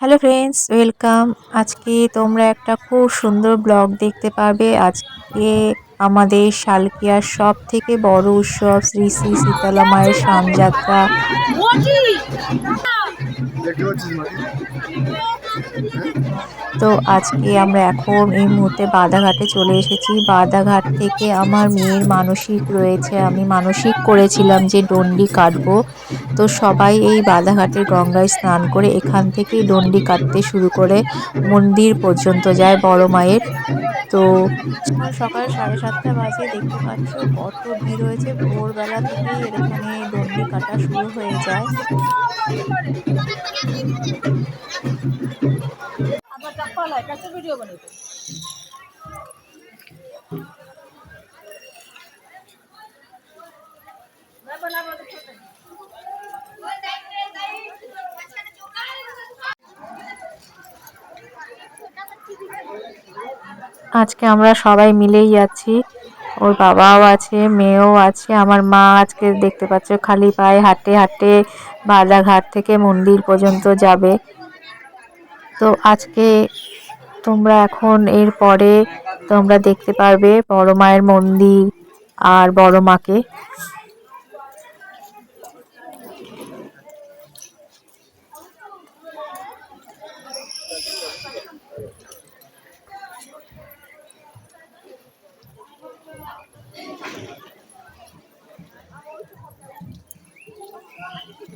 Hello friends welcome. আজকে তোমরা একটা খুব সুন্দর ব্লগ দেখতে পাবে। আজকে আমাদের শালকিয়ার সব থেকে বড় উৎসব শ্রী শ্রী শীতলা মায়ের সামযাত্রা তো আজকে আমরা এখন এই মুহূর্তে বাদাঘাটে চলে এসেছি। বাদাঘাট থেকে আমার মেয়ের মানসিক রয়েছে। আমি মানসিক করেছিলাম যে ডন্ডি কাটবো। তো সবাই এই বাদাঘাটের গঙ্গায় স্নান করে এখান থেকেই ডন্ডি কাটতে শুরু করে। মন্দির পর্যন্ত যায় বড় মায়ের। তো সকাল সাড়ে সাতটা বাজে দেখতে পাচ্ছ কত ভিড় হয়েছে ভোরবেলা থেকেই এখানে ডন্ডি কাটা শুরু হয়ে যায়। ভিডিও বানাইতে আজকে আমরা সবাই মিলেই যাচ্ছি। ওর বাবাও আছে, মেয়েও আছে, আমার মা আজকে দেখতে পাচ্ছ খালি পায়ে হাঁটে হাঁটে বাজারঘাট থেকে মন্দির পর্যন্ত যাবে। তো আজকে তোমরা এখন এর পরে তোমরা দেখতে পারবে বড় মায়ের মন্দির আর বড় মাকে।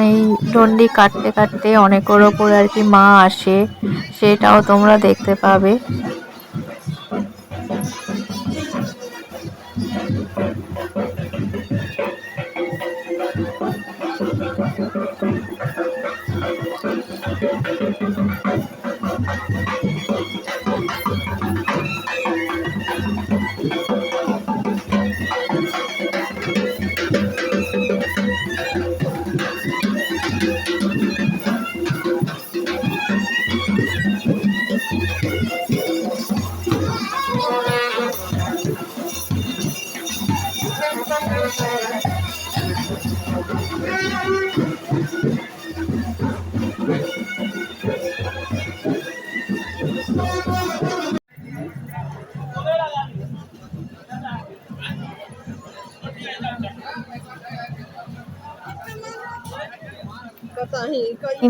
এই ডন্ডি কাটতে কাটতে অনেকের ওপরে আর কি মা আসে সেটাও তোমরা দেখতে পাবে।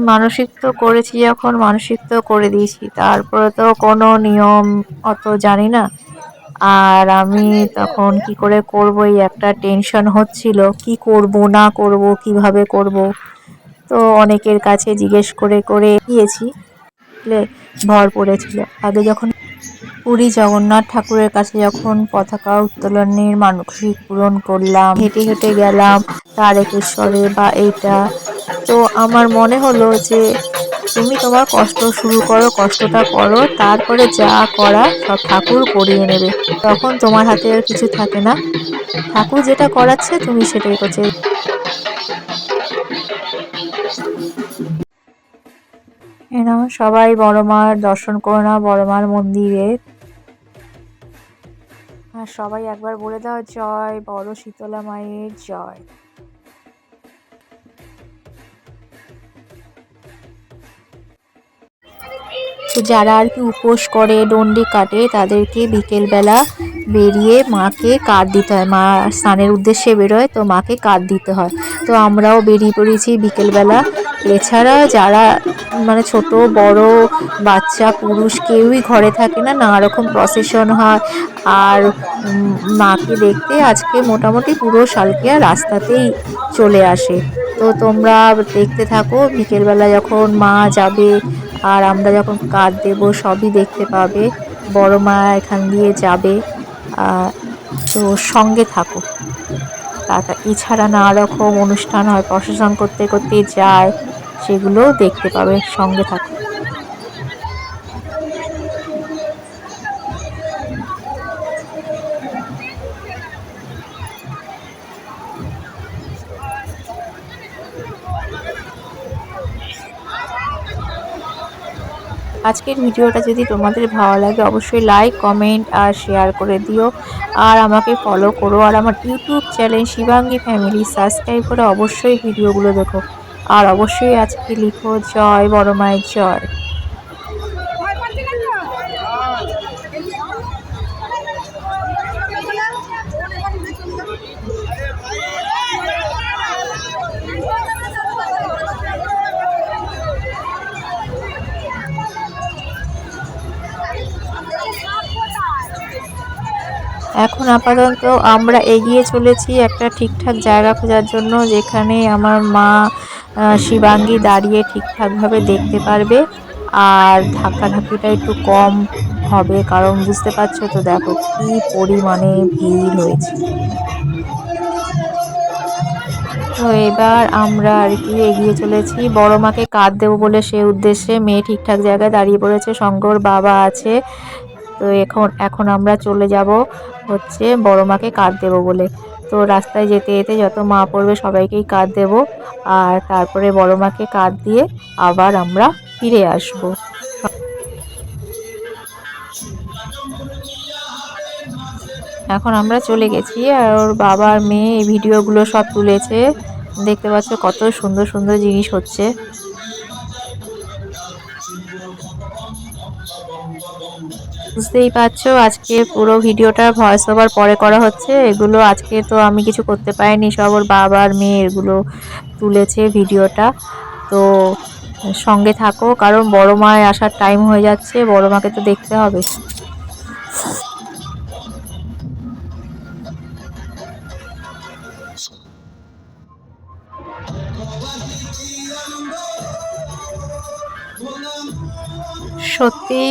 মানসিক তো করেছি যখন মানসিক তো করে দিয়েছি। তারপরে তো কোনো নিয়ম অত জানি না। আর আমি তখন কি করে করব এই একটা টেনশন হচ্ছিল। কি করব, না করব, কীভাবে করব? তো অনেকের কাছে জিজ্ঞেস করে করে গিয়েছি। ভর পড়েছিল। আগে যখন পুরী জগন্নাথ ঠাকুরের কাছে যখন পতাকা উত্তোলনের মানসিক পূরণ করলাম, হেঁটে হেঁটে গেলাম তারেকেশ্বরে বা এইটা। তো আমার মনে হলো যে তুমি তোমার কষ্ট শুরু করো, কষ্টটা করো, তারপরে যা করা সব ঠাকুর করিয়ে নেবে। তখন তোমার হাতে আর কিছু থাকে না। ঠাকুর যেটা করাচ্ছে তুমি সেটাই করছে। এরকম সবাই বড় মার দর্শন করো না, বড় মার মন্দিরে। আর সবাই একবার বলে দাও জয়, বড় শীতলা মায়ের জয়। তো যারা আর কি উপোস করে ডন্ডি কাটে, তাদেরকে বিকেলবেলা বেরিয়ে মাকে কাঠ দিতে হয়। মা স্নানের উদ্দেশ্যে বেরোয়, তো মাকে কাঠ দিতে হয়। তো আমরাও বেরিয়ে পড়েছি বিকেলবেলা। এছাড়া যারা মানে ছোট, বড়, বাচ্চা, পুরুষ কেউই ঘরে থাকে না। নানা রকম প্রসেশন হয়। আর মাকে দেখতে আজকে মোটামুটি পুরো শালকিয়া রাস্তাতেই চলে আসে। তো তোমরা দেখতে থাকো, বিকেলবেলা যখন মা যাবে আর আমরা যখন কাঠ দেবো, সবই দেখতে পাবে। বড় মা এখান দিয়ে যাবে। তো সঙ্গে থাকো। তাটা এছাড়া নানা রকম অনুষ্ঠান হয় প্রশাসন করতে করতে যায়। সেগুলোও দেখতে পাবে, সঙ্গে থাকুন আজকের ভিডিওটা যদি তোমাদের ভালো লাগে, অবশ্যই লাইক কমেন্ট আর শেয়ার করে দিও। আর আমাকে ফলো করো। আর আমার YouTube channel Shivangi family subscribe করে অবশ্যই ভিডিওগুলো দেখো। আর অবশ্যই আজকে লিখো জয়, বড় মায়ের জয়। এখন আপাতত আমরা এগিয়ে চলেছি একটা ঠিকঠাক জায়গা খোঁজার জন্য, যেখানে আমার মা শিবাঙ্গী দাঁড়িয়ে ঠিকঠাকভাবে দেখতে পারবে আর ধাক্কাধাক্কিটা একটু কম হবে, কারণ বুঝতে পারছ তো দেখো কি পরিমাণে ভিড় হয়েছে। তো এবার আমরা আর কি এগিয়ে চলেছি। বড় মাকে কাঁদ দেবো বলে সে উদ্দেশ্যে মেয়ে ঠিকঠাক জায়গায় দাঁড়িয়ে পড়েছে, শঙ্কর বাবা আছে। তো এখন এখন আমরা চলে যাব হচ্ছে বড় মাকে কাঁদ দেবো বলে। তো রাস্তায় যেতে যেতে যত মা পড়বে সবাইকেই কাঁদ দেবো। আর তারপরে বড় মাকে কাঁদ দিয়ে আবার আমরা ফিরে আসব। এখন আমরা চলে গেছি আর ওর বাবার মেয়ে এই ভিডিওগুলো সব তুলেছে। দেখতে পাচ্ছ কত সুন্দর সুন্দর জিনিস হচ্ছে। বুঝতেই পারছ, আজকে পুরো ভিডিওটা ভয়েস ওভার পরে করা হচ্ছে। এগুলো আজকে তো আমি কিছু করতে পারিনি, সব ওর বাবার মেয়ে এগুলো তুলেছে ভিডিওটা। তো সঙ্গে থাকো, কারণ বড় মায় আসার টাইম হয়ে যাচ্ছে, বড় মাকে তো দেখতে হবে। সত্যি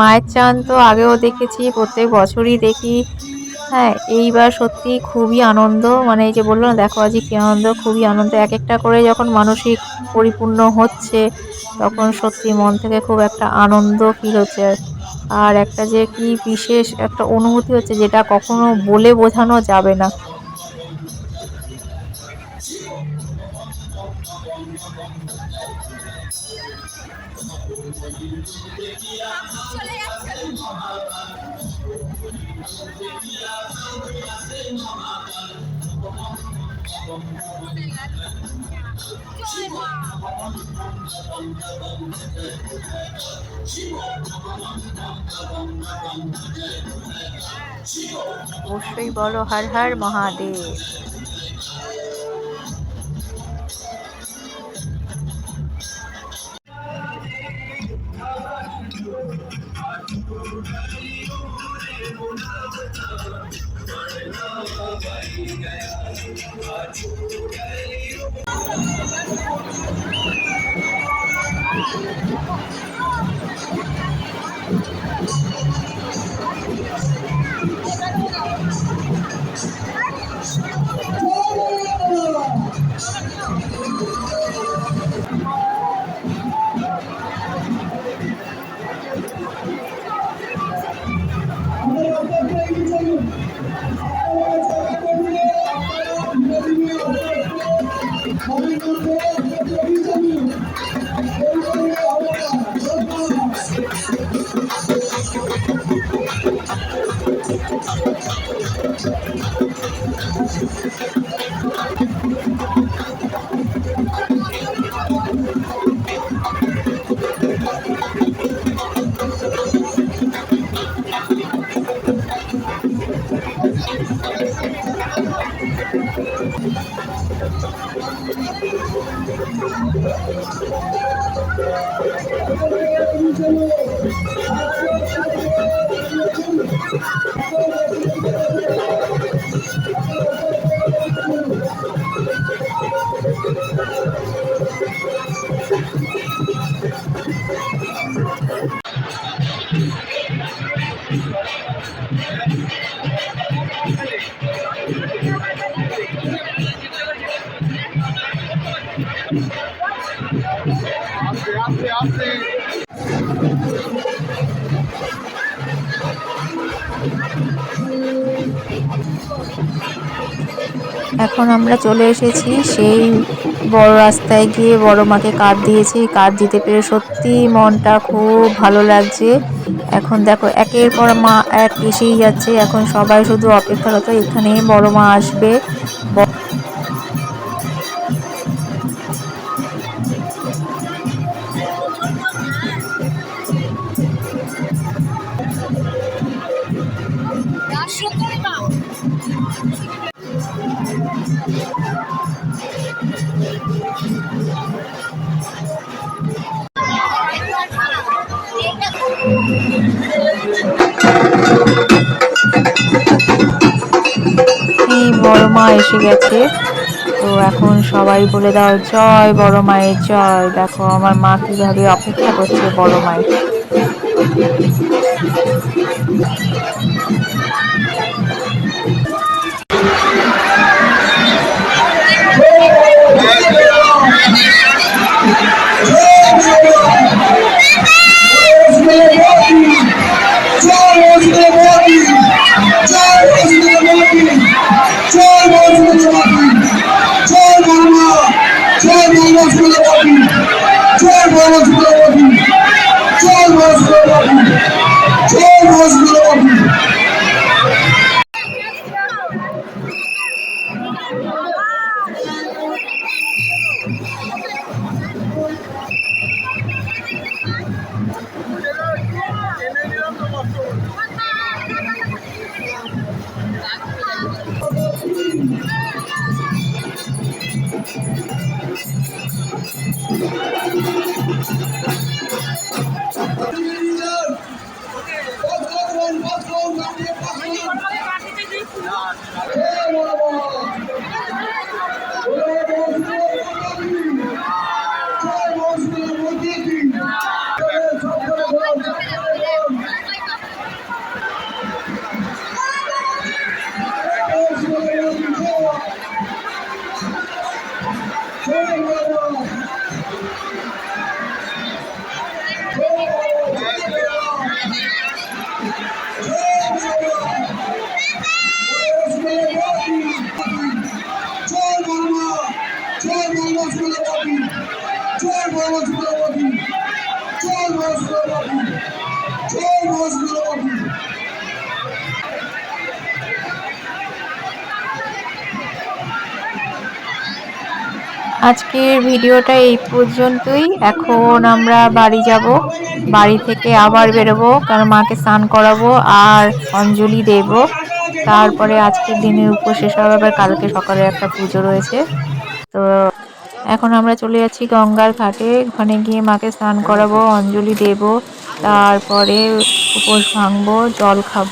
মায়ের চান তো আগেও দেখেছি, প্রত্যেক বছরই দেখি। হ্যাঁ এইবার সত্যি খুবই আনন্দ মানে এই যে বলল না, দেখো আজকে কী আনন্দ, খুবই আনন্দ। এক একটা করে যখন মানসিক পরিপূর্ণ হচ্ছে, তখন সত্যি মন থেকে খুব একটা আনন্দ ফিল হচ্ছে। আর একটা যে কি বিশেষ একটা অনুভূতি হচ্ছে, যেটা কখনো বলে বোঝানো যাবে না। অবশ্যই বলো হর হর মহাদেব। আস্তে আস্তে আস্তে এখন আমরা চলে এসেছি সেই বড় রাস্তায় গিয়ে বড় মাকে কার্ড দিয়েছি। কার্ড দিতে পেরে সত্যি মনটা খুব ভালো লাগছে। এখন দেখো, একের পর মা এক এসেই যাচ্ছে। এখন সবাই শুধু অপেক্ষারত এখানে বড় মা আসবে। মা এসে গেছে। তো এখন সবাই বলে দাও, জয় বড় মায়ের জয়। দেখো, আমার মা কীভাবে অপেক্ষা করছে বড় মায়ের। জয় বাংলা জয় বাংলা সুন্দর বাবু জয় বাংলা সুন্দর বাবু জয় বাংলা সুন্দর বাবু জয় বাংলা সুন্দর বাবু আজকের ভিডিওটা এই পর্যন্তই। এখন আমরা বাড়ি যাব। বাড়ি থেকে আবার বেরোবো, কারণ মাকে স্নান করাবো আর অঞ্জলি দেব। তারপরে আজকের দিনের উপর শেষ হবে আবার কালকে সকালে একটা পুজো রয়েছে। তো এখন আমরা চলে যাচ্ছি গঙ্গার ঘাটে। ওখানে গিয়ে মাকে স্নান করাবো, অঞ্জলি দেব, তারপরে উপোস ভাঙবো, জল খাব,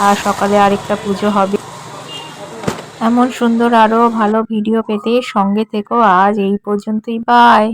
আর সকালে আরেকটা পুজো হবে। এমন সুন্দর আরও ভালো ভিডিও পেতে সঙ্গে থেকো। আজ এই পর্যন্তই। বাই!